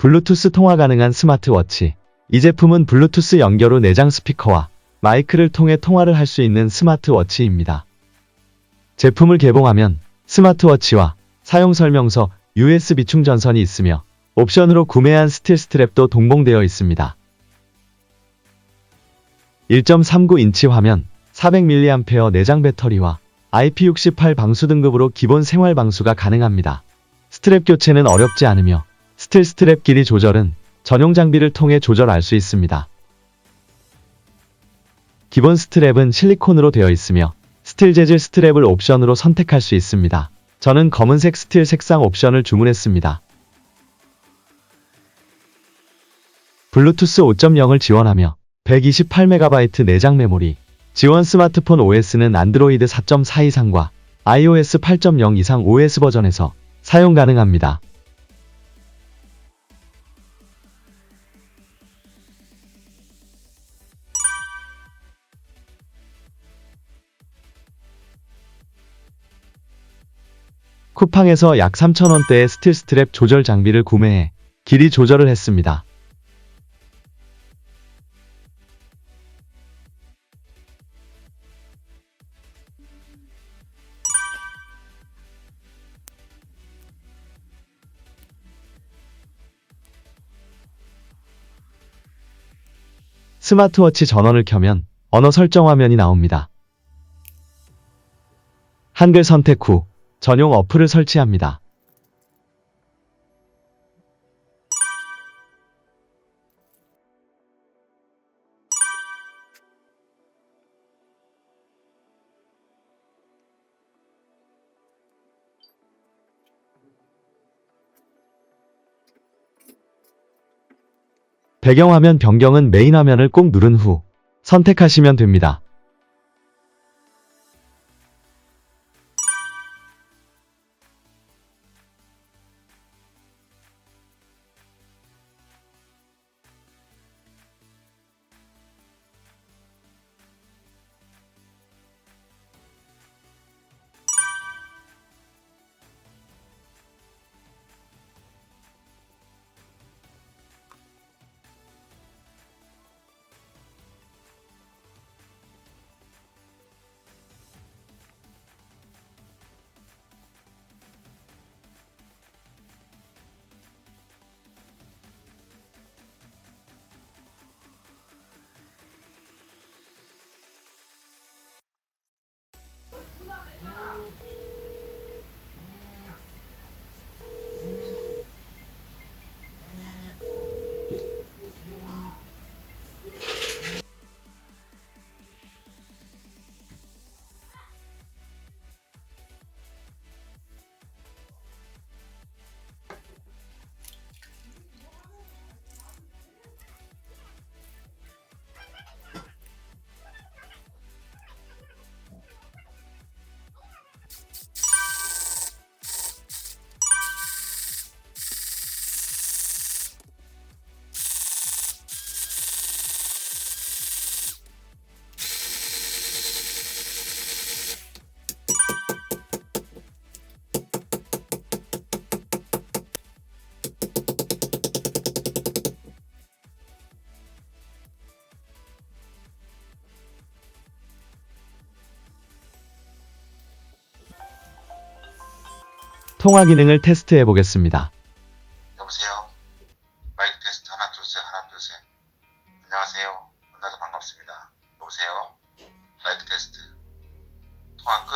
블루투스 통화 가능한 스마트워치. 이 제품은 블루투스 연결 후 내장 스피커와 마이크를 통해 통화를 할 수 있는 스마트워치입니다. 제품을 개봉하면 스마트워치와 사용 설명서, USB 충전선이 있으며 옵션으로 구매한 스틸 스트랩도 동봉되어 있습니다. 1.39인치 화면, 400mAh 내장 배터리와 IP68 방수 등급으로 기본 생활 방수가 가능합니다. 스트랩 교체는 어렵지 않으며 스틸 스트랩 길이 조절은 전용 장비를 통해 조절할 수 있습니다. 기본 스트랩은 실리콘으로 되어 있으며 스틸 재질 스트랩을 옵션으로 선택할 수 있습니다. 저는 검은색 스틸 색상 옵션을 주문했습니다. 블루투스 5.0을 지원하며 128MB 내장 메모리, 지원 스마트폰 OS는 안드로이드 4.4 이상과 iOS 8.0 이상 OS 버전에서 사용 가능합니다. 쿠팡에서 약 3,000원대의 스틸 스트랩 조절 장비를 구매해 길이 조절을 했습니다. 스마트워치 전원을 켜면 언어 설정 화면이 나옵니다. 한글 선택 후 전용 어플을 설치합니다. 배경화면 변경은 메인 화면을 꼭 누른 후 선택하시면 됩니다. 통화 기능을 테스트해 보겠습니다. 여보세요. 마이크 테스트 하나 둘셋 하나 둘 셋. 안녕하세요. 만나서 반갑습니다. 여보세요. 마이크 테스트. 통화 끝.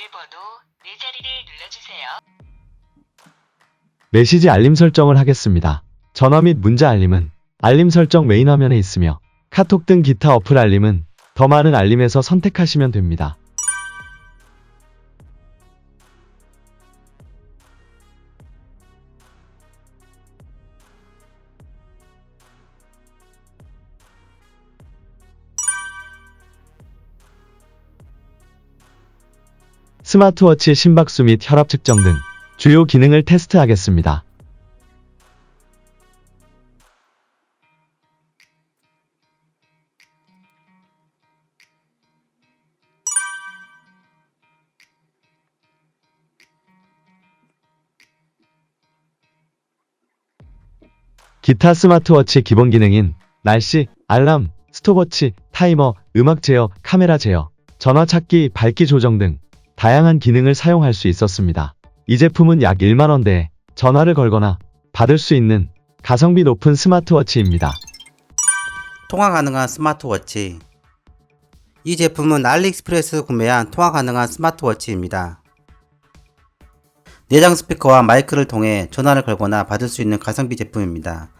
사소한 비밀번호 4자리를 눌러주세요. 메시지 알림 설정을 하겠습니다. 전화 및 문자 알림은 알림 설정 메인 화면에 있으며 카톡 등 기타 어플 알림은 더 많은 알림에서 선택하시면 됩니다. 스마트워치 심박수 및 혈압 측정 등 주요 기능을 테스트하겠습니다. 기타 스마트워치 기본 기능인 날씨, 알람, 스톱워치, 타이머, 음악 제어, 카메라 제어, 전화 찾기, 밝기 조정 등 다양한 기능을 사용할 수 있었습니다. 이 제품은 약 1만원대에 전화를 걸거나 받을 수 있는 가성비 높은 스마트워치입니다. 통화 가능한 스마트워치. 이 제품은 알리익스프레스 구매한 통화 가능한 스마트워치입니다. 내장 스피커와 마이크를 통해 전화를 걸거나 받을 수 있는 가성비 제품입니다.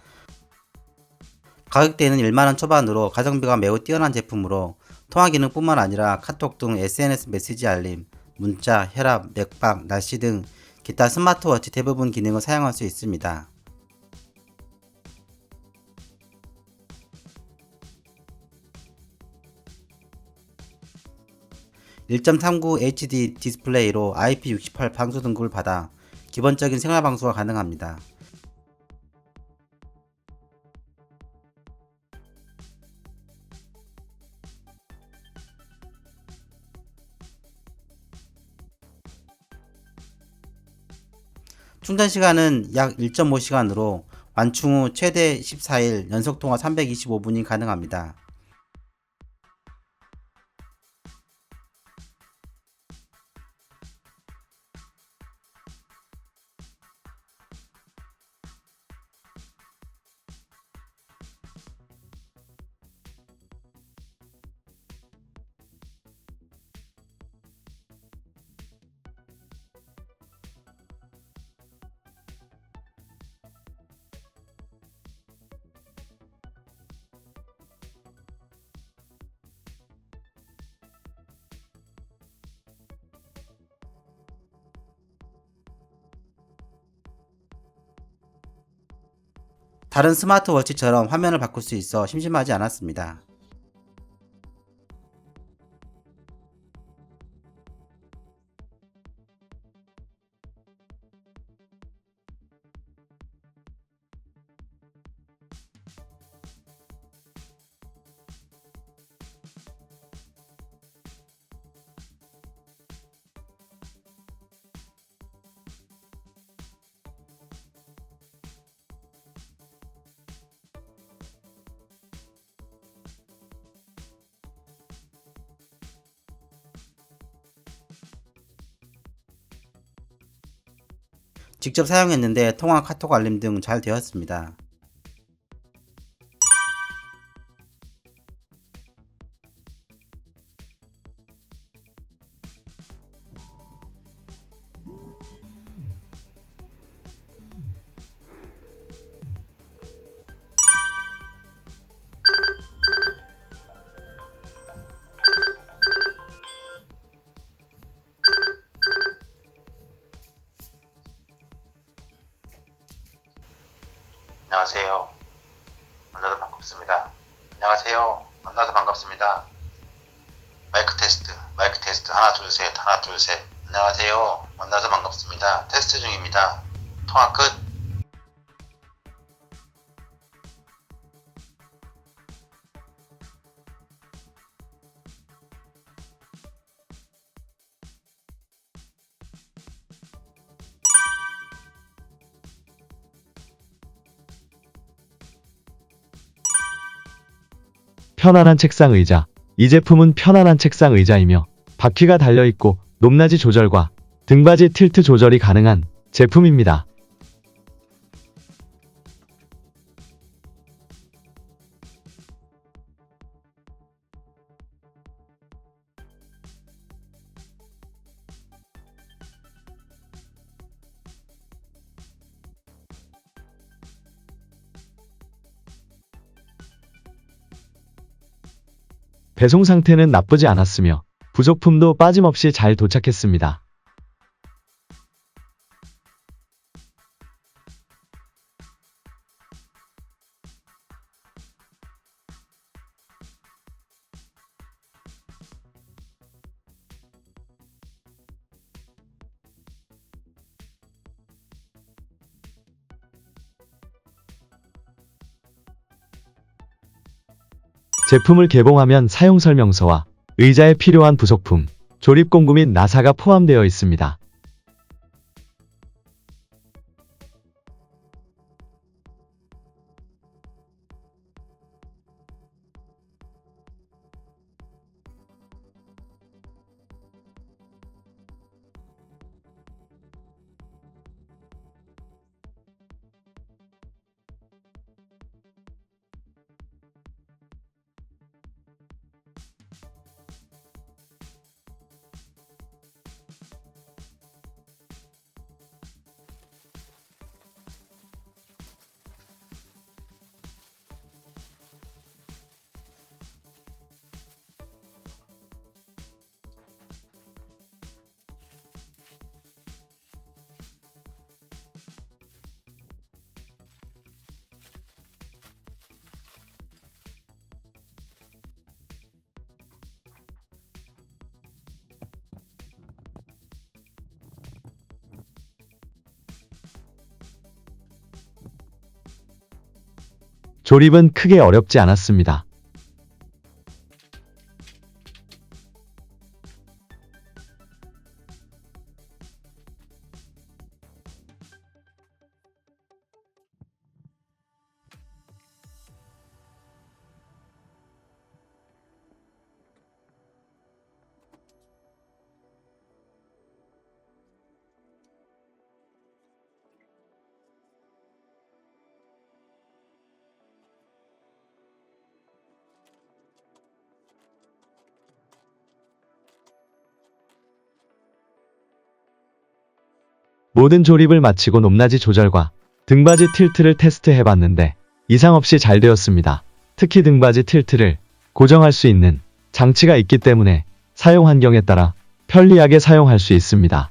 가격대는 1만원 초반으로 가성비가 매우 뛰어난 제품으로 통화 기능뿐만 아니라 카톡 등 SNS 메시지 알림, 문자, 혈압, 맥박, 날씨 등 기타 스마트워치 대부분 기능을 사용할 수 있습니다. (1.39) HD 디스플레이로 IP68 방수 등급을 받아 기본적인 생활 방수가 가능합니다. 충전 시간은 약 1.5시간으로 완충 후 최대 14일 연속 통화 325분이 가능합니다. 다른 스마트워치처럼 화면을 바꿀 수 있어 심심하지 않았습니다. 직접 사용했는데 통화, 카톡 알림 등 잘 되었습니다. 안녕하세요. 만나서 반갑습니다. 안녕하세요. 만나서 반갑습니다. 마이크 테스트, 마이크 테스트 하나 둘 셋, 하나 둘 셋. 안녕하세요. 만나서 반갑습니다. 테스트 중입니다. 통화 끝. 편안한 책상 의자. 이 제품은 편안한 책상 의자이며 바퀴가 달려있고 높낮이 조절과 등받이 틸트 조절이 가능한 제품입니다. 배송 상태는 나쁘지 않았으며 부속품도 빠짐없이 잘 도착했습니다. 제품을 개봉하면 사용 설명서와 의자에 필요한 부속품, 조립 공구 및 나사가 포함되어 있습니다. 조립은 크게 어렵지 않았습니다. 모든 조립을 마치고 높낮이 조절과 등받이 틸트를 테스트해 봤는데 이상 없이 잘 되었습니다. 특히 등받이 틸트를 고정할 수 있는 장치가 있기 때문에 사용 환경에 따라 편리하게 사용할 수 있습니다.